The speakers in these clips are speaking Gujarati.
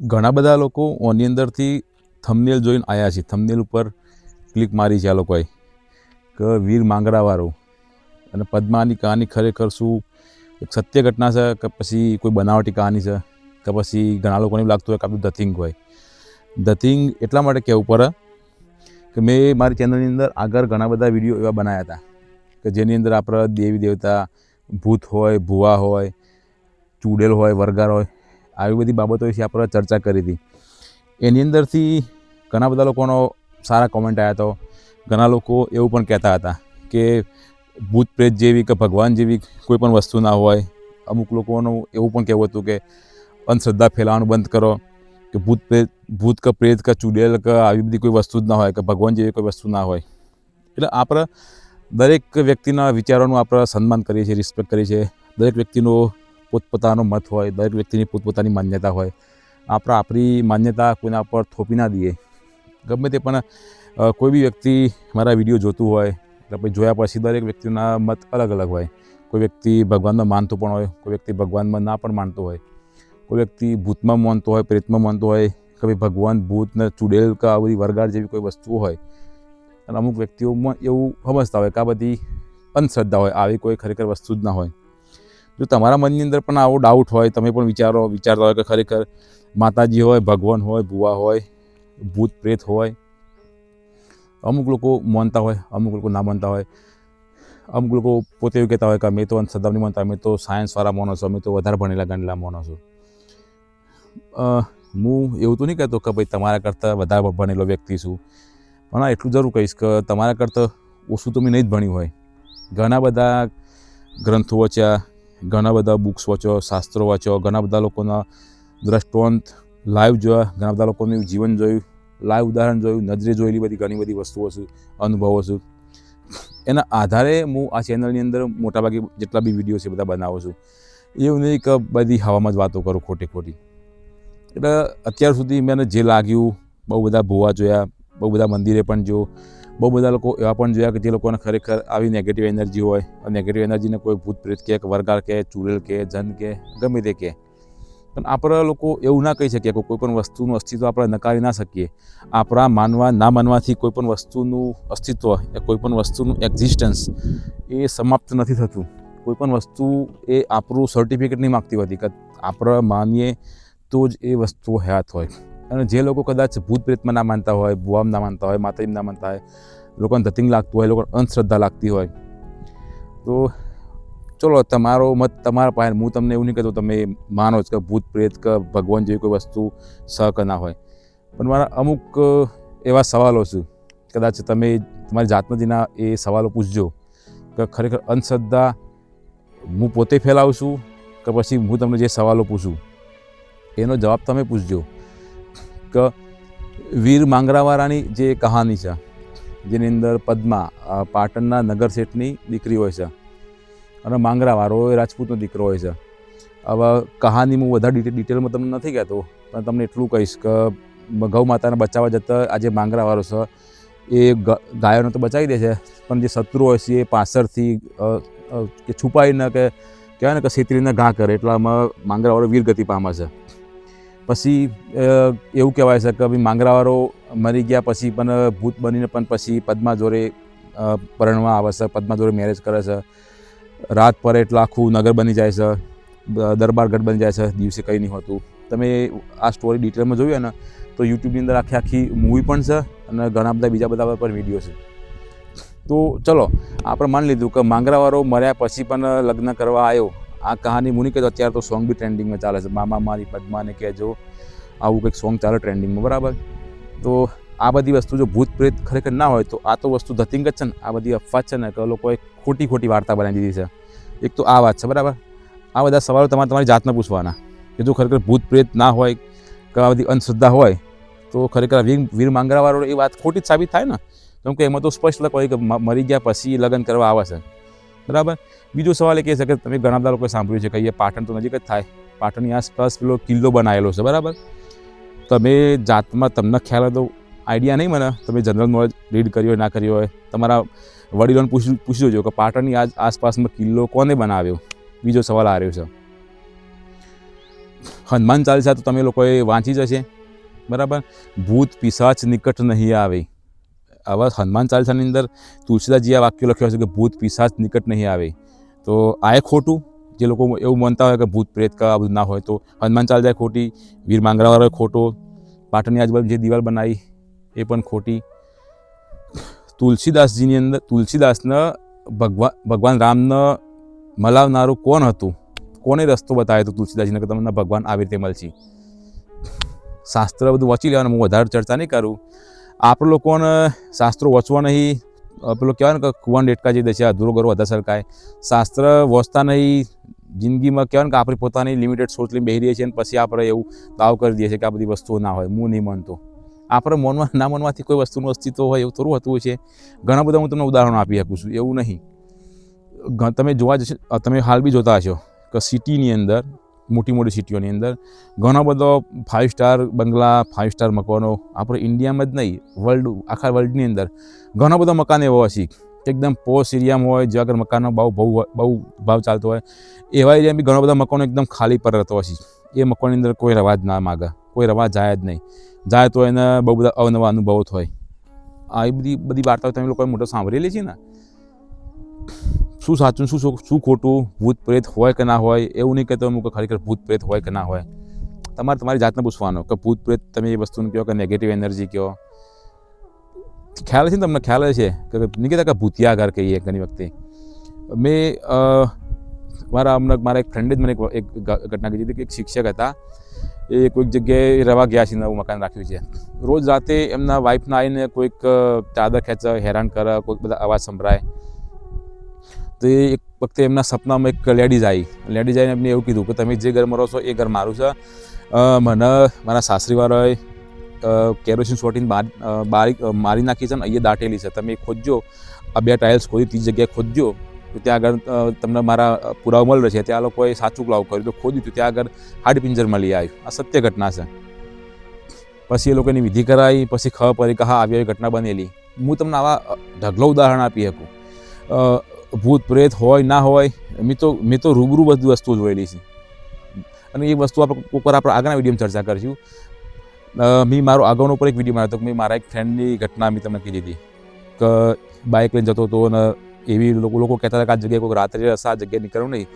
ઘણા બધા લોકો ઓની અંદરથી થમનેલ જોઈને આવ્યા છે. થમનેલ ઉપર ક્લિક મારી છે આ લોકોએ. કે વીર માંગરાવાળું. અને પદ્માની કહાની ખરેખર શું? એક સત્ય ઘટના છે કે પછી કોઈ બનાવટી કહાની છે? કે પછી ઘણા લોકોને લાગતું હોય કે આપણું ધથિંગ હોય. ધથિંગ એટલા માટે કહેવું પડે કે મેં મારી ચેનલની અંદર આગળ ઘણા બધા વીડિયો એવા બનાવ્યા હતા. કે જેની અંદર આપણે દેવી દેવતા ભૂત હોય, ભુવા હોય, ચૂડેલ હોય વરગાર હોય આવી બધી બાબતો વિશે આપણે ચર્ચા કરી હતી. એની અંદરથી ઘણા બધા લોકોનો સારા કોમેન્ટ આવ્યા હતો ઘણા લોકો એવું પણ કહેતા હતા કે ભૂત પ્રેત જેવી કે ભગવાન જેવી કોઈ પણ વસ્તુ ના હોય. અમુક લોકોનું એવું પણ કહેવું હતું કે અંધશ્રદ્ધા ફેલાવાનું બંધ કરો, કે ભૂત પ્રેત, ભૂત કે પ્રેત કે ચુડેલ કે આવી બધી કોઈ વસ્તુ જ ના હોય, કે ભગવાન જેવી કોઈ વસ્તુ ના હોય. એટલે આપણે દરેક વ્યક્તિના વિચારોનું આપણે સન્માન કરીએ છીએ રિસ્પેક્ટ કરીએ છીએ. દરેક વ્યક્તિનો પોતપોતાનો મત હોય, દરેક વ્યક્તિની પોતપોતાની માન્યતા હોય. આપણા આપણી માન્યતા કોઈના પર થોપી ના દઈએ. ગમે તે પણ કોઈ બી વ્યક્તિ મારા વીડિયો જોતું હોય, એટલે પછી જોયા પછી દરેક વ્યક્તિના મત અલગ અલગ હોય. કોઈ વ્યક્તિ ભગવાનમાં માનતો પણ હોય, કોઈ વ્યક્તિ ભગવાનમાં ના પણ માનતો હોય. કોઈ વ્યક્તિ ભૂતમાં માનતો હોય, પ્રેતમાં માનતો હોય, કે ભાઈ ભગવાન ભૂતને ચુડેલ કે આ બધી વરગાડ જેવી કોઈ વસ્તુ હોય. અને અમુક વ્યક્તિઓમાં એવું સમજતા હોય કે આ બધી અંધશ્રદ્ધા હોય, આવી કોઈ ખરેખર વસ્તુ જ ના હોય. જો તમારા મનની અંદર પણ આવો ડાઉટ હોય, તમે પણ વિચારો, વિચારતા હોય કે ખરેખર માતાજી હોય, ભગવાન હોય, ભુવા હોય, ભૂત, પ્રેત હોય, અમુક લોકો માનતા હોય, અમુક લોકો ના માનતા હોય. અમુક લોકો પોતે એવું કહેતા હોય કે અમે તો અંધશ્રદ્ધા નહીં માનતા, અમે તો સાયન્સવાળા માનો છો અમે તો વધારે ભણેલા, ગણેલા માનો છો હું એવું તો નહીં કહેતો કે ભાઈ તમારા કરતાં વધારે ભણેલો વ્યક્તિ છું. પણ એટલું જરૂર કહીશ કે તમારા કરતાં ઓછું તો મેં નહીં જ ભણ્યું હોય. ઘણા બધા ગ્રંથો વાંચ્યા ઘણા બધા બુક્સ વાંચો, શાસ્ત્રો વાંચો, ઘણા બધા લોકોના દ્રષ્ટાંત લાઈવ જોયા, ઘણા બધા લોકોનું જીવન જોયું લાઈવ ઉદાહરણ જોયું, નજરે જોયેલી બધી ઘણી બધી વસ્તુઓ છે, અનુભવો છે. એના આધારે હું આ ચેનલની અંદર મોટાભાગે જેટલા બી વીડિયો છે બધા બનાવું છું. એવું નહીં કે બધી હવામાં જ વાતો કરું ખોટી ખોટી. એટલે અત્યાર સુધી મને જે લાગ્યું, બહુ બધા ભૂવા જોયા, બહુ બધા મંદિરે પણ જો બહુ બધા લોકો એવા પણ જોયા કે જે લોકોને ખરેખર આવી નેગેટિવ એનર્જી હોય નેગેટિવ એનર્જીને કોઈ ભૂત પ્રેત કે વરગાર કે ચૂડેલ કે, જન કે, ગમે તે કે. પણ આપણા લોકો એવું ના કહી શકીએ કે કોઈ પણ વસ્તુનું અસ્તિત્વ આપણે નકારી ના શકીએ. આપણા માનવા, ના માનવાથી કોઈ પણ વસ્તુનું અસ્તિત્વ એ કોઈ પણ વસ્તુનું એક્ઝિસ્ટન્સ એ સમાપ્ત નથી થતું. કોઈ પણ વસ્તુ એ આપણું સર્ટિફિકેટ નહીં માગતી હોતી કે આપણે માનીએ તો જ એ વસ્તુઓ હયાત હોય. અને જે લોકો કદાચ ભૂત પ્રેતમાં ના માનતા હોય, ભુવામ ના માનતા હોય માતાજીમાં ના માનતા હોય, લોકોને ધતિંગ લાગતું હોય, લોકોને અંધશ્રદ્ધા લાગતી હોય. તો ચલો, તમારો મત તમારા પાસે હું તમને એવું નહીં કહેતો તમે માનો જ કે ભૂત પ્રેત કે ભગવાન જેવી કોઈ વસ્તુ સહક ના હોય. પણ મારા અમુક એવા સવાલો છે. કદાચ તમે તમારી જાતમતીના એ સવાલો પૂછજો કે ખરેખર અંધશ્રદ્ધા હું પોતે ફેલાવું છું કે પછી હું તમને જે સવાલો પૂછું? એનો જવાબ તમે પૂછજો. કે વીર માંગરાવાળાની જે કહાની છે, જેની અંદર પદ્મા પાટણના નગર શેઠની દીકરી હોય છે અને માંગરાવાળો એ રાજપૂતનો દીકરો હોય છે. હવે કહાની હું વધારે ડિટેલ ડિટેલમાં તમને નથી કહેતો, પણ તમને એટલું કહીશ કે ગૌ માતાને બચાવવા જતાં આજે માંગરાવાળો છે, એ ગાયોને તો બચાવી દે છે, પણ જે શત્રુ હોય છે એ પાછળથી કે છુપાઈને કે કહેવાય ને કે છેતરીને ઘા કરે, એટલામાં માંગરાવાળો વીરગતિ પામે છે. પછી એવું કહેવાય છે કે ભાઈ માંગરાવાળો મરી ગયા પછી પણ ભૂત બનીને પણ પછી પદ્મા જોડે પરણવા આવે છે પદ્મા જોડે મેરેજ કરે છે. રાત પર એટલે આખું નગર બની જાય છે દરબારગઢ બની જાય છે, દિવસે કંઈ નહીં હોતું. તમે આ સ્ટોરી ડિટેલમાં જોયું ને, તો યુટ્યુબની અંદર આખી આખી મૂવી પણ છે અને ઘણા બધા બીજા બધા પણ વીડિયો છે. તો ચલો, આપણે માની લીધું કે માંગરાવાળો મર્યા પછી પણ લગ્ન કરવા આવ્યો. આ કહાની મુની તો અત્યારે તો સોંગ બી ટ્રેન્ડિંગમાં ચાલે છે. મામા મારી પદ્માને કહેજો. આવું કંઈક સોંગ ચાલે ટ્રેન્ડિંગમાં બરાબર? તો આ બધી વસ્તુ જો ભૂત પ્રેત ખરેખર ના હોય તો આ તો વસ્તુ ધતિંગ જ છે ને. આ બધી અફવાત છે ને કે લોકોએ ખોટી ખોટી વાર્તા બનાવી દીધી છે. એક તો આ વાત છે, બરાબર? આ બધા સવાલો તમારે તમારી જાતને પૂછવાના. કે જો ખરેખર ભૂત પ્રેત ના હોય, કે આ બધી અંધશ્રદ્ધા હોય, તો ખરેખર વીર વીર માંગરાવાળો એ વાત ખોટી જ સાબિત થાય ને? કેમ કે એમાં તો સ્પષ્ટ લખ હોય કે મરી ગયા પછી લગ્ન કરવા આવે છે. બરાબર? બીજો સવાલ એ કહે છે કે તમે ઘણા બધા લોકોએ સાંભળ્યું છે કે અહીંયા પાટણ તો નજીક જ થાય. પાટણની આસપાસ પેલો કિલ્લો બનાવેલો છે, બરાબર? તમે જાતમાં તમને ખ્યાલ હતો આઈડિયા નહીં મને. તમે જનરલ નોલેજ રીડ કર્યો ના કર્યો હોય, તમારા વડીલોને પૂછી પૂછી જોજો કે પાટણની આજ આસપાસમાં કિલ્લો કોને બનાવ્યો? બીજો સવાલ આ રહ્યો છે. હનુમાન ચાલીસા તો તમે લોકોએ વાંચી જ હશે. બરાબર? ભૂત પિશાચ નિકટ નહીં આવે. આવા હનુમાન ચાલીસાની અંદર તુલસીદાસજી આ વાક્ય લખ્યો છે કે ભૂત પિશાચ નિકટ નહીં આવે. તો આ ખોટું, જે લોકો એવું માનતા હોય કે ભૂત પ્રેત કા બધું ના હોય, તો હનુમાન ચાલીસા ખોટી, વીર માંગરાવાળો ખોટો, પાટણની આજુબાજુ જે દિવાલ બનાવી, એ પણ ખોટી. તુલસીદાસજીની અંદર, તુલસીદાસને ભગવાન ભગવાન રામને મલાવનારું કોણ હતું? કોને રસ્તો બતાવ્યો હતો તુલસીદાસજીને કે તમને ભગવાન આવી રીતે મળશે? શાસ્ત્ર બધું વાંચી લેવાનું, હું વધારે ચર્ચા નહીં કરું. આપણે લોકોને શાસ્ત્રો વચવા નહીં પેલું કહેવાય ને કે કુવાન ડેટકા જે છે, અધૂરો ગરો વધારે સરકાય. શાસ્ત્ર વાંચતા નહીં, જિંદગીમાં કહેવાય ને કે આપણી પોતાની લિમિટેડ સોચ લઈને બેહી રહીએ છીએ અને પછી આપણે એવું દાવ કરી દઈએ છીએ કે આ બધી વસ્તુઓ ના હોય હું નહીં માનતો. આપણે મનમાં, ના મનમાંથી કોઈ વસ્તુનું અસ્તિત્વ હોય એવું થોડું હતું છે. ઘણા બધા હું તમને ઉદાહરણો આપી શકું છું, એવું નહીં. તમે જોવા જશો તમે હાલ બી જોતા હશો કે સિટીની અંદર મોટી મોટી સિટીઓની અંદર. ઘણો બધો ફાઇવ સ્ટાર બંગલા ફાઇવ સ્ટાર મકાનો, આપણે ઇન્ડિયામાં જ નહીં વર્લ્ડ આખા વર્લ્ડની અંદર ઘણો બધો મકાન એવો હશે એકદમ પોશ એરિયામાં હોય, જ્યાં આગળ મકાનનો ભાવ બહુ બહુ ભાવ ચાલતો હોય. એવા એરિયા બી ઘણા બધા મકાનો એકદમ ખાલી પર રહેતો હશે એ મકાનની અંદર કોઈ રવા જ ના માગે, કોઈ રવા જાય જ નહીં. જાય તો એને બહુ બધા અવનવા અનુભવો થાય આ બધી બધી વાર્તાઓ તમે લોકોએ મોટો સાંભળેલી છે ને? શું સાચું, શું શું ખોટું ભૂત પ્રેત હોય કે ના હોય, એવું નહીં કહેતો અમુક ખરેખર ભૂત પ્રેત હોય કે ના હોય. તમારે તમારી જાતને પૂછવાનો કે ભૂત પ્રેત તમે એ વસ્તુને કહો કે નેગેટિવ એનર્જી કહો. ખ્યાલ છે ને તમને? ખ્યાલ છે કે નહીં કહેતા કે ભૂતિયા ઘર કહીએ ઘણી વખતે. મેં મારા હમણાં મારા એક ફ્રેન્ડે જ મને એક ઘટના કીધી હતી કે એક શિક્ષક હતા. એ કોઈક જગ્યાએ રહેવા ગયા છે નવું મકાન રાખ્યું છે. રોજ રાતે એમના વાઈફના આવીને કોઈક ચાદર ખેંચે, હેરાન કરે, કોઈક બધા અવાજ સંભળાય. તો એ એક વખતે એમના સપનામાં એક લેડીઝ આવી. લેડીઝ આવીને એમને એવું કીધું કે તમે જે ઘરમાં રહો છો એ ઘર મારું છે. મને, મારા સાસરીવાળાએ કેરોસીન સોટીને બાર મારી નાખી છે ને અહીંયા દાટેલી છે. તમે ખોદજો. આ બે ટાઇલ્સ ખોદી, ત્રીજી જગ્યાએ ખોદજો. તો ત્યાં આગળ તમને મારા પુરાવા મળી રહેશે. ત્યાં લોકોએ સાચું ક્લાવ કર્યું. તો ખોદ્યું તો ત્યાં આગળ હાડપિંજર મળી આવ્યું. આ સત્ય ઘટના છે. પછી એ લોકોની વિધિ કરાવી પછી ખબર પડી કે હા, આવી આવી ઘટના બનેલી. હું તમને આવા ઢગલો ઉદાહરણ આપી શકું. ભૂત પ્રેત હોય, ના હોય, મેં તો મેં તો રૂબરૂ બધી વસ્તુઓ જોયેલી છે. અને એ વસ્તુ આપણે ઉપર આપણે આગળના વિડીયોમાં ચર્ચા કરીશું. મેં મારો અગાઉનો ઉપર એક વીડિયો માર્યો હતો મેં મારા એક ફ્રેન્ડની ઘટના મેં તમને કીધી હતી. કે બાઇક લઈને જતો હતો અને એવી લોકો લોકો કહેતા હતા કે આ જગ્યાએ કોઈક રાત્રે હશે, આ જગ્યાએ નીકળવું નહીં.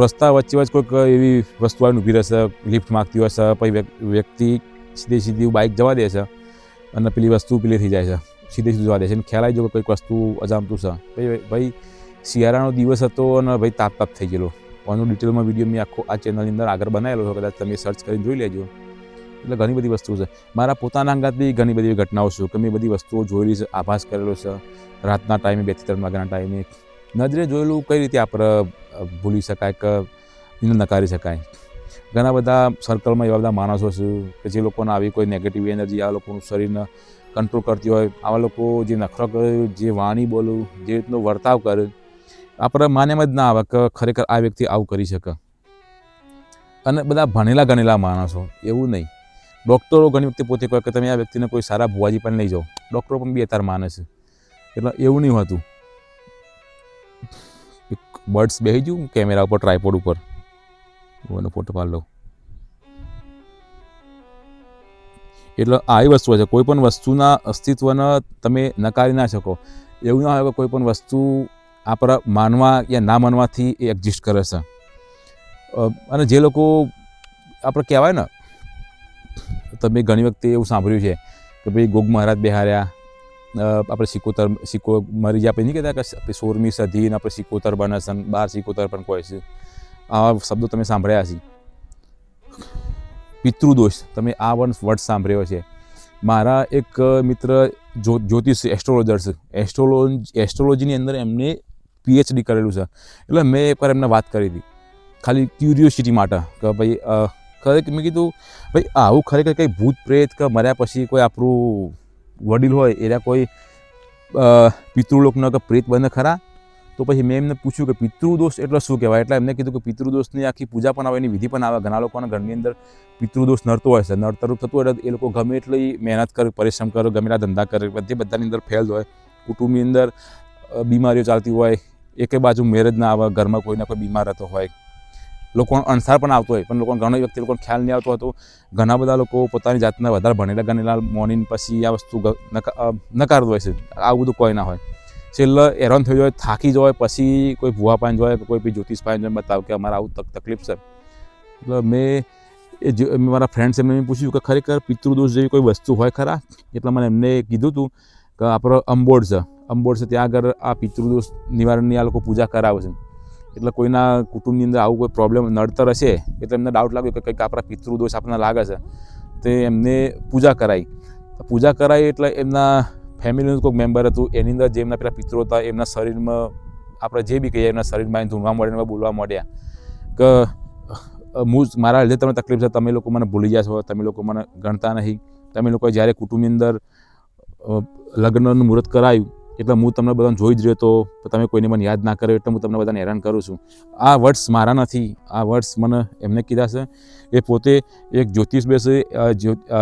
રસ્તા વચ્ચે વચ્ચે કોઈક એવી વસ્તુ આવીને ઊભી રહેશે લિફ્ટ માગતી હોય છે, પછી વ્યક્તિ સીધી સીધી બાઇક જવા દે છે. અને પેલી વસ્તુ પેલી થઈ જાય છે. સીધી સીધું જવા દે છે. અને ખ્યાલ આવી જો કોઈક વસ્તુ અજામતું છે. ભાઈ ભાઈ શિયાળાનો દિવસ હતો અને ભાઈ તાપ તાપ થઈ ગયેલો. આનો ડિટેલમાં વીડિયો મેં આખો આ ચેનલની અંદર આગળ બનાવેલો છે. કદાચ તમે સર્ચ કરીને જોઈ લેજો. એટલે ઘણી બધી વસ્તુ છે. મારા પોતાના અંગાત બી ઘણી બધી ઘટનાઓ છે. કે મેં બધી વસ્તુઓ જોયેલી છે. આભાસ કરેલો છે. રાતના ટાઈમે બે ત્રણ વાગ્યાના ટાઈમે નજરે જોયેલું કઈ રીતે આપણે ભૂલી શકાય કે નકારી શકાય. ઘણા બધા સર્કલમાં એવા બધા માણસો છે કે જે લોકોને આવી કોઈ નેગેટિવ એનર્જી આ લોકોનું શરીરને કંટ્રોલ કરતી હોય, આવા લોકો જે નખરો કરે, જે વાણી બોલું, જે રીતનો વર્તાવ કરે, આપણે માનેમાં જ ના આવે કે ખરેખર આ વ્યક્તિ આવું કરી શકે. અને બધા ભણેલા ગણેલા માણસો, એવું નહીં. ડૉક્ટરો ઘણી વખતે પોતે કહે કે તમે આ વ્યક્તિને કોઈ સારા ભુવાજી પણ લઈ જાઓ. ડૉક્ટરો પણ બી અત્યારે માને છે. એટલે એવું નહીં હોતું. બર્ડ્સ બેસી ગયું કેમેરા ઉપર ટ્રાયપોડ ઉપર. એનો ફોટો પાડી લઉં. એટલે આવી વસ્તુ છે, કોઈ પણ વસ્તુના અસ્તિત્વને તમે નકારી ના શકો. એવું ના હોય કે કોઈ પણ વસ્તુ આપણા માનવા યા ના માનવાથી એ એક્ઝિસ્ટ કરે છે. અને જે લોકો આપણે કહેવાય ને, તમે ઘણી વખતે એવું સાંભળ્યું છે કે ભાઈ ગોગ મહારાજ બિહાર્યા આપણે સિકોતર, સિકો મરી આપણે નહીં કહેતા કે સોળમી સદી ને આપણે સિકોતર બને છે બાર સિકોતર પણ કહે છે. આવા શબ્દો તમે સાંભળ્યા હશે. પિતૃદોષ, તમે આ વન વર્ડ સાંભળ્યો છે મારા એક મિત્ર જ્યો જ્યોતિષ એસ્ટ્રોલોજર છે એસ્ટ્રોલોજી એસ્ટ્રોલોજીની અંદર એમને પીએચડી કરેલું છે. એટલે મેં એકવાર એમને વાત કરી હતી. ખાલી ક્યુરિયોસિટી માટે કે ભાઈ ખરેખર મેં કીધું, ભાઈ, આવું ખરેખર કંઈ ભૂત પ્રેત કે મર્યા પછી કોઈ આપણું વડીલ હોય, એના કોઈ પિતૃલોકનો કે પ્રેત બને ખરા? તો પછી મેં એમને પૂછ્યું કે પિતૃદોષ એટલે શું કહેવાય? એટલે એમને કીધું કે પિતૃદોષની આખી પૂજા પણ આવે એની વિધિ પણ આવે ઘણા લોકોના ઘરની અંદર પિતૃદોષ નડતો હોય છે. નડતરૂપ થતું હોય એ લોકો ગમે એટલી મહેનત કરે, પરિશ્રમ કરે, ગમે એટલા ધંધા કરે, બધે બધાની અંદર ફેલ હોય. કુટુંબની અંદર બીમારીઓ ચાલતી હોય, એકે બાજુ મેરેજ ના આવે, ઘરમાં કોઈને કોઈ બીમાર રહેતો હોય. લોકોનો અણસાર પણ આવતો હોય. પણ લોકો ઘણો વ્યક્તિ લોકોને ખ્યાલ નહીં આવતો હતો. ઘણા બધા લોકો પોતાની જાતના વધારે ભણેલા ગણેલા, મોર્નિંગ પછી આ વસ્તુ નકારતું હોય છે. આવું બધું કોઈ ના હોય. છેલ્લે હેરાન થઈ જાય થાકી જાય પછી કોઈ ભૂવા પાન જાય કોઈ બી જ્યોતિષ પાન જાય બતાવ કે અમારે આવું તક- તકલીફ છે. એટલે મેં એ મારા ફ્રેન્ડ્સ મેં પૂછ્યું કે ખરેખર પિતૃદોષ જેવી કોઈ વસ્તુ હોય ખરા? એટલે મને એમને કીધું હતું કે આપણો અંબોડ છે. અંબોડ છે ત્યાં આગળ આ પિતૃદોષ નિવારણની આ લોકો પૂજા કરાવે છે. એટલે કોઈના કુટુંબની અંદર આવું કોઈ પ્રોબ્લેમ નડતર હશે એટલે એમને ડાઉટ લાગ્યો કે કંઈક આપણા પિતૃદોષ આપણને લાગે છે. તે એમને પૂજા કરાવી પૂજા કરાવી એટલે એમના ફેમિલીનું કોઈક મેમ્બર હતું, એની અંદર જે એમના પેલા પિત્રો હતા, એમના શરીરમાં આપણે જે બી કહીએ, એમના શરીરમાં ધૂણવા મળે એમાં બોલવા મળ્યા. કે હું મારા લીધે તમને તકલીફ છે, તમે લોકો મને ભૂલી ગયા તમે લોકો મને ગણતા નહીં. તમે લોકોએ જ્યારે કુટુંબની અંદર લગ્નનું મુહૂર્ત કરાયું એટલે હું તમને બધાને જોઈ જ રહ્યો તો તમે કોઈને મને યાદ ના કર્યો એટલે હું તમને બધાને હેરાન કરું છું. આ વર્ડ્સ મારા નથી, આ વર્ડ્સ મને એમને કીધા છે. એ પોતે એક જ્યોતિષ બેસે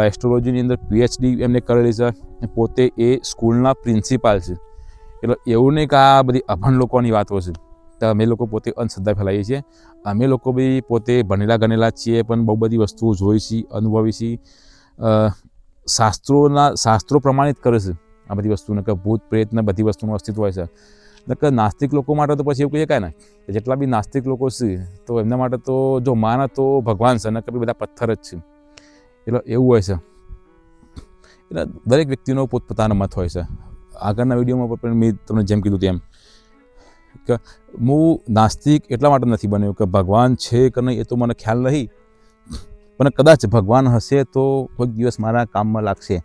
એસ્ટ્રોલોજીની અંદર પીએચડી એમને કરેલી છે પોતે એ સ્કૂલના પ્રિન્સિપાલ છે. એટલે એવું નહીં કે આ બધી અભણ લોકોની વાતો છે. તો અમે લોકો પોતે અંધશ્રદ્ધા ફેલાવીએ છીએ. અમે લોકો બી પોતે ભણેલા ગણેલા છીએ, પણ બહુ બધી વસ્તુઓ જોઈ છીએ, અનુભવી છીએ. શાસ્ત્રોના, શાસ્ત્રો પ્રમાણિત કરે છે. આ બધી વસ્તુ કે ભૂત પ્રેત ને બધી વસ્તુનું અસ્તિત્વ હોય છે. નકર નાસ્તિક લોકો માટે તો પછી એવું કહી શકાય ને જેટલા બી નાસ્તિક લોકો છે, તો એમના માટે તો જો માને તો ભગવાન છે, નકર બધા પથ્થર જ છે. એટલે એવું હોય છે. એટલે દરેક વ્યક્તિનો પોતપોતાનો મત હોય છે. આગળના વિડીયોમાં પણ મેં તમને જેમ કીધું તેમ, કે હું નાસ્તિક એટલા માટે નથી બન્યો કે ભગવાન છે કે નહીં એ તો મને ખ્યાલ નહીં પણ કદાચ ભગવાન હશે તો કોઈક દિવસ મારા કામમાં લાગશે.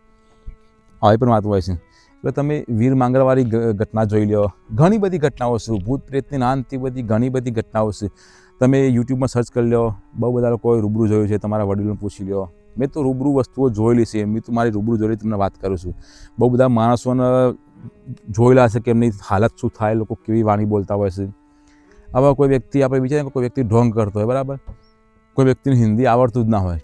આવી પણ વાત હોય છે. એટલે તમે વીર માંગરવાળી ઘટના જોઈ લો ઘણી બધી ઘટનાઓ છે. ભૂત પ્રેતની નાનથી બધી ઘણી બધી ઘટનાઓ છે. તમે યુટ્યુબમાં સર્ચ કરી લો બહુ બધા લોકોએ રૂબરૂ જોયું છે. તમારા વડીલોને પૂછી લો મેં તો રૂબરૂ વસ્તુઓ જોયેલી છે. મેં તો મારી રૂબરૂ જોયેલી તમને વાત કરું છું. બહુ બધા માણસોને જોયેલા છે કે એમની હાલત શું થાય, લોકો કેવી વાણી બોલતા હોય છે. આવા કોઈ વ્યક્તિ આપણે વિચારીએ કોઈ વ્યક્તિ ઢોંગ કરતો હોય, બરાબર? કોઈ વ્યક્તિને હિન્દી આવડતું જ ના હોય.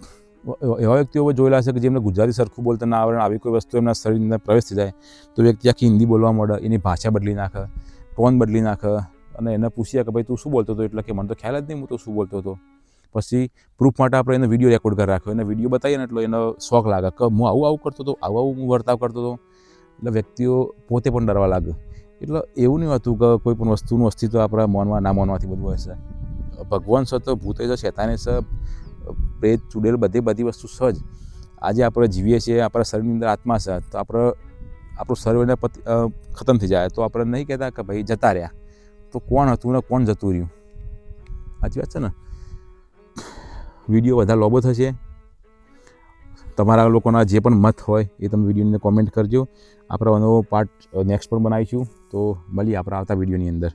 એવા- વ્યક્તિઓ જોયેલા છે કે જેમને ગુજરાતી સરખું બોલતા ના આવડે આવી કોઈ વસ્તુ એમના શરીરની પ્રવેશ થઈ જાય, તો વ્યક્તિ આખી હિન્દી બોલવા મળે એની ભાષા બદલી નાખે, ટોન બદલી નાખે અને એને પૂછ્યા કે ભાઈ, તું શું બોલતો હતો? એટલે કે, મને તો ખ્યાલ જ નહીં, હું તો શું બોલતો હતો. પછી પ્રૂફ માટે આપણે એને વીડિયો રેકોર્ડ કરી રાખ્યો. એને વીડિયો બતાવીએ ને એટલે એનો શોખ લાગે કે હું આવું આવું કરતો હતો, આવું આવું હું વર્તાવ કરતો હતો. એટલે વ્યક્તિઓ પોતે પણ ડરવા લાગે. એટલે એવું નહીં હોતું કે કોઈ પણ વસ્તુનું અસ્તિત્વ આપણા મનમાં ના મનમાંથી બધું હોય છે ભગવાન છે તો ભૂતે છે શેતાને છે. પ્રેત, ચુડેલ બધી બધી વસ્તુ સહજ. આજે આપણે જીવીએ છીએ, આપણા શરીરની અંદર આત્મા છે, તો આપણે, આપણું શરીરને ખતમ થઈ જાય. તો આપણે નહીં કહેતા કે ભાઈ જતા રહ્યા. તો કોણ હતું ને કોણ જતું રહ્યું? સાચી વાત છે ને? વીડિયો વધારે લોબો થશે. તમારા લોકોના જે પણ મત હોય, એ તમે વિડીયોની કોમેન્ટ કરજો. આપણે નવો પાર્ટ નેક્સ્ટ પણ બનાવીશું. તો મળીએ આપણા આવતા વિડીયોની અંદર.